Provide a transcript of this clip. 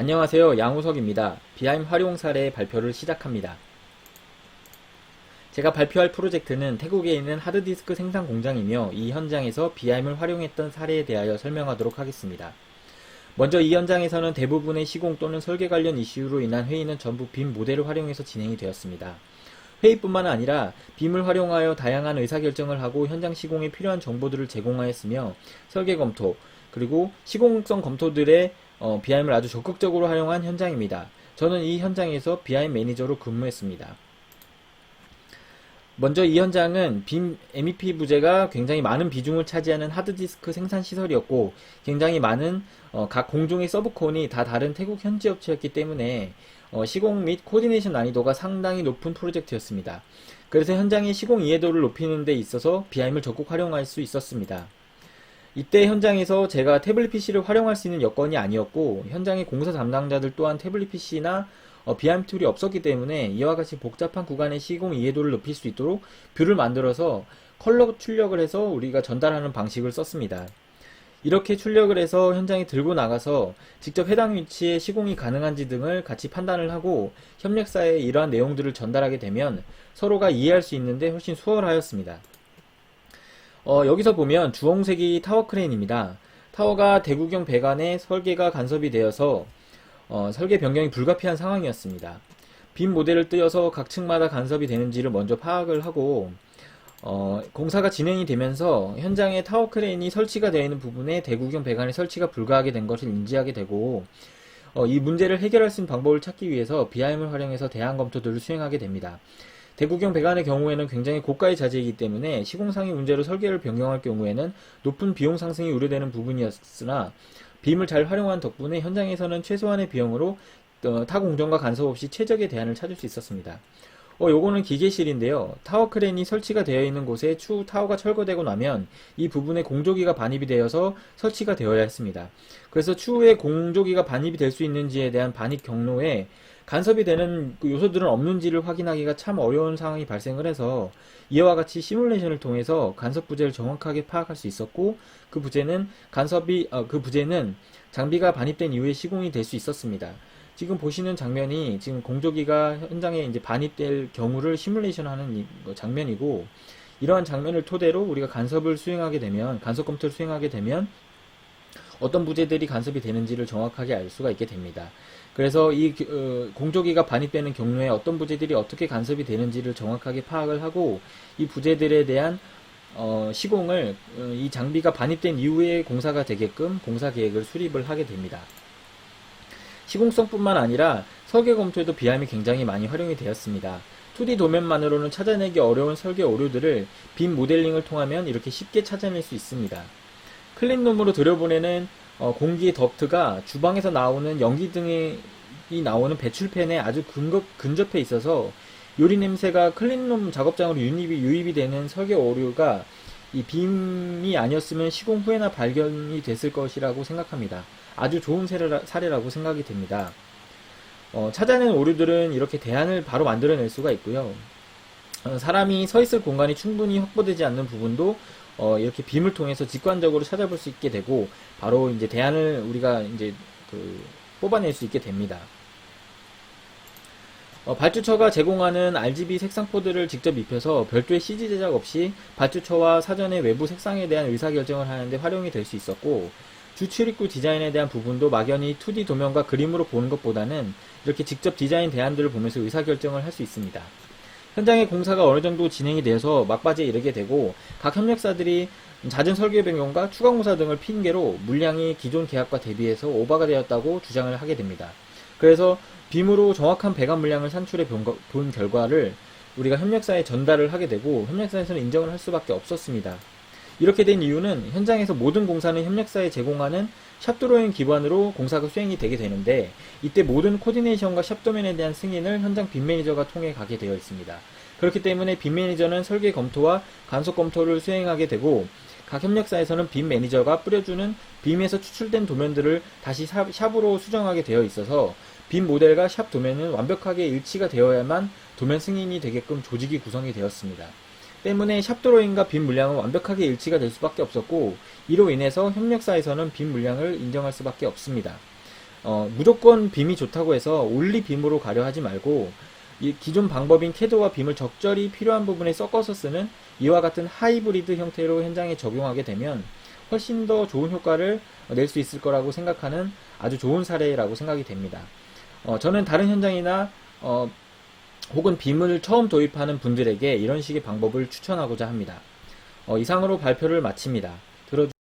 안녕하세요. 양우석입니다. 비하임 활용 사례 발표를 시작합니다. 제가 발표할 프로젝트는 태국에 있는 하드디스크 생산 공장이며 이 현장에서 비하임을 활용했던 사례에 대하여 설명하도록 하겠습니다. 먼저 이 현장에서는 대부분의 시공 또는 설계 관련 이슈로 인한 회의는 전부 빔 모델을 활용해서 진행이 되었습니다. 회의뿐만 아니라 빔을 활용하여 다양한 의사결정을 하고 현장 시공에 필요한 정보들을 제공하였으며 설계 검토 그리고 시공성 검토들의 어, 비하임을 아주 적극적으로 활용한 현장입니다. 저는 이 현장에서 비하임 매니저로 근무했습니다. 먼저 이 현장은 빔 MEP 부재가 굉장히 많은 비중을 차지하는 하드디스크 생산 시설이었고 굉장히 많은 어, 각 공종의 서브콘이 다 다른 태국 현지 업체였기 때문에 어, 시공 및 코디네이션 난이도가 상당히 높은 프로젝트였습니다. 그래서 현장의 시공 이해도를 높이는 데 있어서 비하임을 적극 활용할 수 있었습니다. 이때 현장에서 제가 태블릿 PC를 활용할 수 있는 여건이 아니었고 현장의 공사 담당자들 또한 태블릿 PC나 어, 비하임 툴이 없었기 때문에 이와 같이 복잡한 구간의 시공 이해도를 높일 수 있도록 뷰를 만들어서 컬러 출력을 해서 우리가 전달하는 방식을 썼습니다. 이렇게 출력을 해서 현장에 들고 나가서 직접 해당 위치에 시공이 가능한지 등을 같이 판단을 하고 협력사에 이러한 내용들을 전달하게 되면 서로가 이해할 수 있는데 훨씬 수월하였습니다. 어, 여기서 보면 주홍색이 타워 크레인입니다. 타워가 대구경 배관에 설계가 간섭이 되어서 어, 설계 변경이 불가피한 상황이었습니다. 빔 모델을 띄어서 각 층마다 간섭이 되는지를 먼저 파악을 하고 어, 공사가 진행이 되면서 현장에 타워 크레인이 설치가 되어 있는 부분에 대구경 배관의 설치가 불가하게 된 것을 인지하게 되고 어, 이 문제를 해결할 수 있는 방법을 찾기 위해서 비하임을 활용해서 대안 검토들을 수행하게 됩니다. 대구경 배관의 경우에는 굉장히 고가의 자재이기 때문에 시공상의 문제로 설계를 변경할 경우에는 높은 비용 상승이 우려되는 부분이었으나 빔을 잘 활용한 덕분에 현장에서는 최소한의 비용으로 어, 타 공정과 간섭 없이 최적의 대안을 찾을 수 있었습니다. 어, 요거는 기계실인데요. 타워 크레인이 설치가 되어 있는 곳에 추후 타워가 철거되고 나면 이 부분에 공조기가 반입이 되어서 설치가 되어야 했습니다. 그래서 추후에 공조기가 반입이 될 수 있는지에 대한 반입 경로에 간섭이 되는 그 요소들은 없는지를 확인하기가 참 어려운 상황이 발생을 해서 이와 같이 시뮬레이션을 통해서 간섭 부재를 정확하게 파악할 수 있었고 그 부재는 간섭이 어, 그 부재는 장비가 반입된 이후에 시공이 될 수 있었습니다. 지금 보시는 장면이 지금 공조기가 현장에 이제 반입될 경우를 시뮬레이션하는 장면이고 이러한 장면을 토대로 우리가 간섭을 수행하게 되면 간섭 검토를 수행하게 되면 어떤 부재들이 간섭이 되는지를 정확하게 알 수가 있게 됩니다. 그래서 이 어, 공조기가 반입되는 경우에 어떤 부재들이 어떻게 간섭이 되는지를 정확하게 파악을 하고 이 부재들에 대한 어, 시공을 어, 이 장비가 반입된 이후에 공사가 되게끔 공사 계획을 수립을 하게 됩니다. 시공성뿐만 아니라 설계 검토에도 비하임이 굉장히 많이 활용이 되었습니다. 2D 도면만으로는 찾아내기 어려운 설계 오류들을 빔 모델링을 통하면 이렇게 쉽게 찾아낼 수 있습니다. 클린룸으로 들여보내는 어, 공기 덕트가 주방에서 나오는 연기 등이 나오는 배출팬에 아주 근접, 근접 해 있어서 요리 냄새가 클린룸 작업장으로 유입이, 유입이 되는 설계 오류가 이 빔이 아니었으면 시공 후에나 발견이 됐을 것이라고 생각합니다. 아주 좋은 사례라, 사례라고 생각이 됩니다. 어, 찾아낸 오류들은 이렇게 대안을 바로 만들어낼 수가 있고요. 어, 사람이 서 있을 공간이 충분히 확보되지 않는 부분도 어, 이렇게 빔을 통해서 직관적으로 찾아볼 수 있게 되고 바로 이제 대안을 우리가 이제 그 뽑아낼 수 있게 됩니다. 어, 발주처가 제공하는 RGB 색상 코드를 직접 입혀서 별도의 CG 제작 없이 발주처와 사전의 외부 색상에 대한 의사결정을 하는데 활용이 될 수 있었고 주 출입구 디자인에 대한 부분도 막연히 2D 도면과 그림으로 보는 것보다는 이렇게 직접 디자인 대안들을 보면서 의사결정을 할 수 있습니다. 현장의 공사가 어느 정도 진행이 돼서 막바지에 이르게 되고 각 협력사들이 잦은 설계 변경과 추가 공사 등을 핑계로 물량이 기존 계약과 대비해서 오버가 되었다고 주장을 하게 됩니다. 그래서 빔으로 정확한 배관 물량을 산출해 본 결과를 우리가 협력사에 전달을 하게 되고 협력사에서는 인정을 할 수밖에 없었습니다. 이렇게 된 이유는 현장에서 모든 공사는 협력사에 제공하는 샵드로잉 기반으로 공사가 수행이 되게 되는데 이때 모든 코디네이션과 샵 도면에 대한 승인을 현장 빔 매니저가 통해 가게 되어 있습니다. 그렇기 때문에 빔 매니저는 설계 검토와 간속 검토를 수행하게 되고 각 협력사에서는 빔 매니저가 뿌려주는 빔에서 추출된 도면들을 다시 샵으로 수정하게 되어 있어서 빔 모델과 샵 도면은 완벽하게 일치가 되어야만 도면 승인이 되게끔 조직이 구성이 되었습니다. 때문에 샵드로잉과 빔 물량은 완벽하게 일치가 될 수밖에 없었고 이로 인해서 협력사에서는 빔 물량을 인정할 수밖에 없습니다. 어, 무조건 빔이 좋다고 해서 올리 빔으로 가려 하지 말고 이 기존 방법인 캐드와 빔을 적절히 필요한 부분에 섞어서 쓰는 이와 같은 하이브리드 형태로 현장에 적용하게 되면 훨씬 더 좋은 효과를 낼 수 있을 거라고 생각하는 아주 좋은 사례라고 생각이 됩니다. 어, 저는 다른 현장이나 어, 혹은 빔을 처음 도입하는 분들에게 이런 식의 방법을 추천하고자 합니다. 어, 이상으로 발표를 마칩니다.